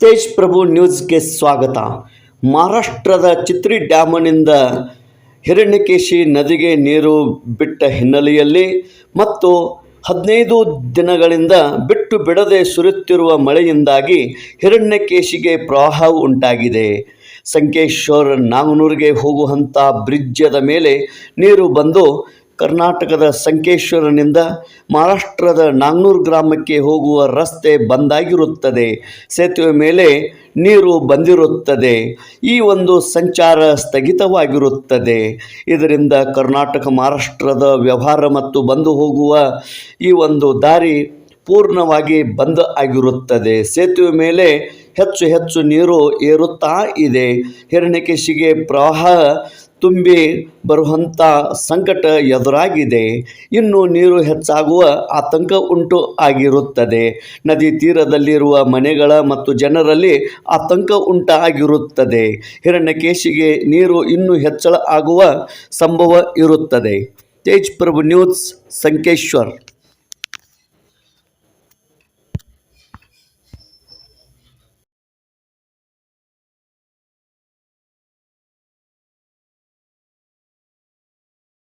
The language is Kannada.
ತೇಜ್ ಪ್ರಭು ನ್ಯೂಸ್ಗೆ ಸ್ವಾಗತ. ಮಹಾರಾಷ್ಟ್ರದ ಚಿತ್ರಿ ಡ್ಯಾಮ್ನಿಂದ ಹಿರಣ್ಯಕೇಶಿ ನದಿಗೆ ನೀರು ಬಿಟ್ಟ ಹಿನ್ನೆಲೆಯಲ್ಲಿ ಮತ್ತು ಹದಿನೈದು ದಿನಗಳಿಂದ ಬಿಟ್ಟು ಬಿಡದೆ ಸುರಿಯುತ್ತಿರುವ ಮಳೆಯಿಂದಾಗಿ ಹಿರಣ್ಯಕೇಶಿಗೆ ಪ್ರವಾಹ ಉಂಟಾಗಿದೆ. ಸಂಕೇಶ್ವರ್ ನಾಗನೂರಿಗೆ ಹೋಗುವಂಥ ಬ್ರಿಡ್ಜದ ಮೇಲೆ ನೀರು ಬಂದು ಕರ್ನಾಟಕದ ಸಂಕೇಶ್ವರನಿಂದ ಮಹಾರಾಷ್ಟ್ರದ ನಾಗ್ನೂರು ಗ್ರಾಮಕ್ಕೆ ಹೋಗುವ ರಸ್ತೆ ಬಂದಾಗಿರುತ್ತದೆ. ಸೇತುವೆ ಮೇಲೆ ನೀರು ಬಂದಿರುತ್ತದೆ. ಈ ಒಂದು ಸಂಚಾರ ಸ್ಥಗಿತವಾಗಿರುತ್ತದೆ. ಇದರಿಂದ ಕರ್ನಾಟಕ, ಮಹಾರಾಷ್ಟ್ರದ ವ್ಯವಹಾರ ಮತ್ತು ಬಂದು ಹೋಗುವ ಈ ಒಂದು ದಾರಿ ಪೂರ್ಣವಾಗಿ ಬಂದ್ ಆಗಿರುತ್ತದೆ. ಸೇತುವೆ ಮೇಲೆ ಹೆಚ್ಚು ಹೆಚ್ಚು ನೀರು ಏರುತ್ತಾ ಇದೆ. ಹಿರಣ್ಯಕೇಶಿಗೆ ಪ್ರವಾಹ ತುಂಬಿ ಬರುವಂಥ ಸಂಕಟ ಎದುರಾಗಿದೆ. ಇನ್ನು ನೀರು ಹೆಚ್ಚಾಗುವ ಆತಂಕ ಉಂಟು ಆಗಿರುತ್ತದೆ. ನದಿ ತೀರದಲ್ಲಿರುವ ಮನೆಗಳ ಮತ್ತು ಜನರಲ್ಲಿ ಆತಂಕ ಉಂಟಾಗಿರುತ್ತದೆ. ಹಿರಣ್ಯಕೇಶಿಗೆ ನೀರು ಇನ್ನೂ ಹೆಚ್ಚಳ ಆಗುವ ಸಂಭವ ಇರುತ್ತದೆ. ತೇಜ್ ಪ್ರಭು ನ್ಯೂಸ್ ಸಂಕೇಶ್ವರ್.